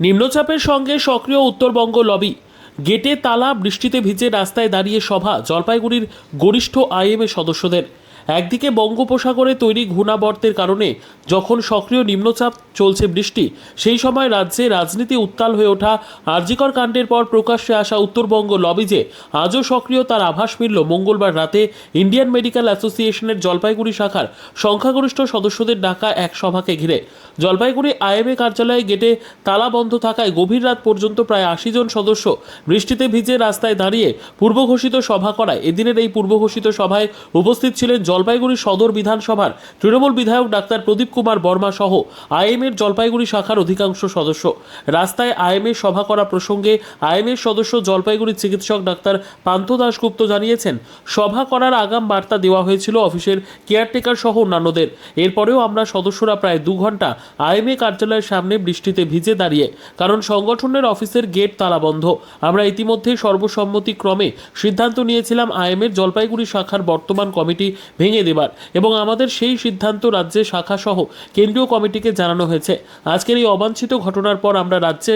নিম্নচাপের সঙ্গে সক্রিয় উত্তরবঙ্গ লবি। গেটে তালা, বৃষ্টিতে ভিজে রাস্তায় দাঁড়িয়ে সভা, জলপাইগুড়ির গরিষ্ঠ আইএমএ সদস্যদের। একদিকে বঙ্গোপসাগরে তৈরি ঘূর্ণাবর্তের কারণে যখন সক্রিয় নিম্নচাপ চলছে বৃষ্টি, সেই সময় রাজ্যে রাজনীতি উত্তাল হয়ে ওঠা আরজিকর কাণ্ডের পর প্রকাশ্যে আসা উত্তরবঙ্গ লবি যে আজও সক্রিয় তার আভাস মিলল মঙ্গলবার রাতে ইন্ডিয়ান মেডিকেল অ্যাসোসিয়েশনের জলপাইগুড়ি শাখার সংখ্যাগরিষ্ঠ সদস্যদের ডাকা এক সভাকে ঘিরে। জলপাইগুড়ি আইএমএ কার্যালয়ে গেটে তালা বন্ধ থাকায় গভীর রাত পর্যন্ত প্রায় আশি জন সদস্য বৃষ্টিতে ভিজে রাস্তায় দাঁড়িয়ে পূর্বঘোষিত সভা করায়। এদিনের এই পূর্বঘোষিত সভায় উপস্থিত ছিলেন জলপাইগুড়ি সদর বিধানসভার তৃণমূল বিধায়ক ডাক্তার প্রদীপ কুমার বর্মা সহ আইএমএর জলপাইগুড়ি শাখার অধিকাংশ সদস্য। রাস্তায় আইএমএ সভা করা প্রসঙ্গে আইএমএর সদস্য জলপাইগুড়ি চিকিৎসক ডাক্তার পান্থ দাশগুপ্ত জানিয়েছেন, সভা করার আগাম বার্তা দেওয়া হয়েছিল অফিসের কেয়ারটেকার সহ অন্যান্যদের। এরপরেও আমরা সদস্যরা প্রায় দু ঘণ্টা আইএমএ কার্যালয়ের সামনে বৃষ্টিতে ভিজে দাঁড়িয়ে, কারণ সংগঠনের অফিসের গেট তালা বন্ধ। আমরা ইতিমধ্যে সর্বসম্মতিক্রমে সিদ্ধান্ত নিয়েছিলাম আইএমএর জলপাইগুড়ি শাখার বর্তমান কমিটি ভেঙে দেবার। এবং আমাদের সেই সিদ্ধান্ত রাজ্যে শাখা সহ কেন্দ্রীয় কমিটিকে জানানো হয়েছে। আজকের এই অবাঞ্ছিত ঘটনার পর আমরা রাজ্যে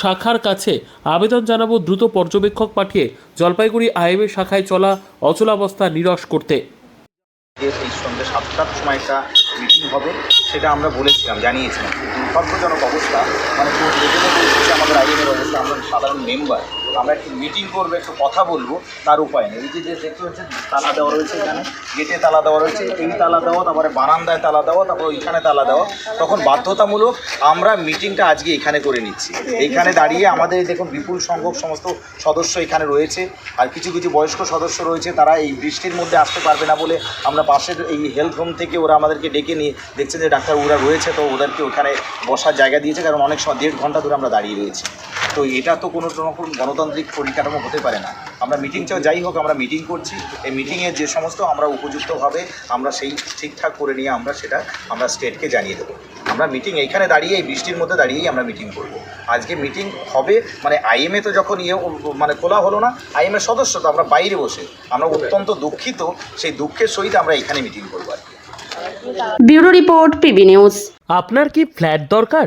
শাখার কাছে আবেদন জানাব, দ্রুত পর্যবেক্ষক পাঠিয়ে জলপাইগুড়ি আইএমএ শাখায় চলা অচলাবস্থা নিরস করতে। সাতটার সময় একটা মিটিং হবে, সেটা আমরা বলেছিলাম, জানিয়েছিলাম। দুর্ভাগ্যজনক অবস্থা মানে আমাদের আইএমের অবস্থা, আমরা সাধারণ মেম্বার আমরা একটু মিটিং করব, একটু কথা বলব, তার উপায় নেই। এই যে যে দেখতে হচ্ছে তালা দেওয়া রয়েছে এখানে, গেটে তালা দেওয়া রয়েছে, এই তালা দেওয়া, তারপরে বারান্দায় তালা দেওয়া, তারপর ওইখানে তালা দেওয়া, তখন বাধ্যতামূলক আমরা মিটিংটা আজকে এখানে করে নিচ্ছি। এইখানে দাঁড়িয়ে আমাদের দেখুন বিপুল সংখ্যক সমস্ত সদস্য এখানে রয়েছে, আর কিছু কিছু বয়স্ক সদস্য রয়েছে, তারা এই বৃষ্টির মধ্যে আসতে পারবে না বলে আমরা পাশের এই হেলথ হোম থেকে ওরা আমাদেরকে ডেকে নিয়ে দেখছে যে ডাক্তার ওরা রয়েছে, তো ওদেরকে ওখানে বসার জায়গা দিয়েছে, কারণ অনেক সময় দেড় ঘণ্টা ধরে আমরা দাঁড়িয়ে রয়েছি। তো এটা তো কোনো রকম গণতান্ত্রিক পরিকাঠামো হতে পারে না। আমরা মিটিং চাও যাই হোক আমরা মিটিং করছি। এই মিটিংয়ে যে সমস্ত আমরা উপযুক্তভাবে আমরা সেই ঠিকঠাক করে নিয়ে আমরা সেটা আমরা স্টেটকে জানিয়ে দেবো। আমরা মিটিং এইখানে দাঁড়িয়ে এই বৃষ্টির মধ্যে দাঁড়িয়েই আমরা মিটিং করব। আজকে মিটিং হবে মানে আইএমএ তো যখন ইয়ে মানে খোলা হলো না আইএমএ সদস্য তো আমরা বাইরে বসে আমরা অত্যন্ত দুঃখিত সেই দুঃখের সহিত আমরা এখানে মিটিং করব আর কি। Bureau report PB news. আপনার কি ফ্ল্যাট দরকার?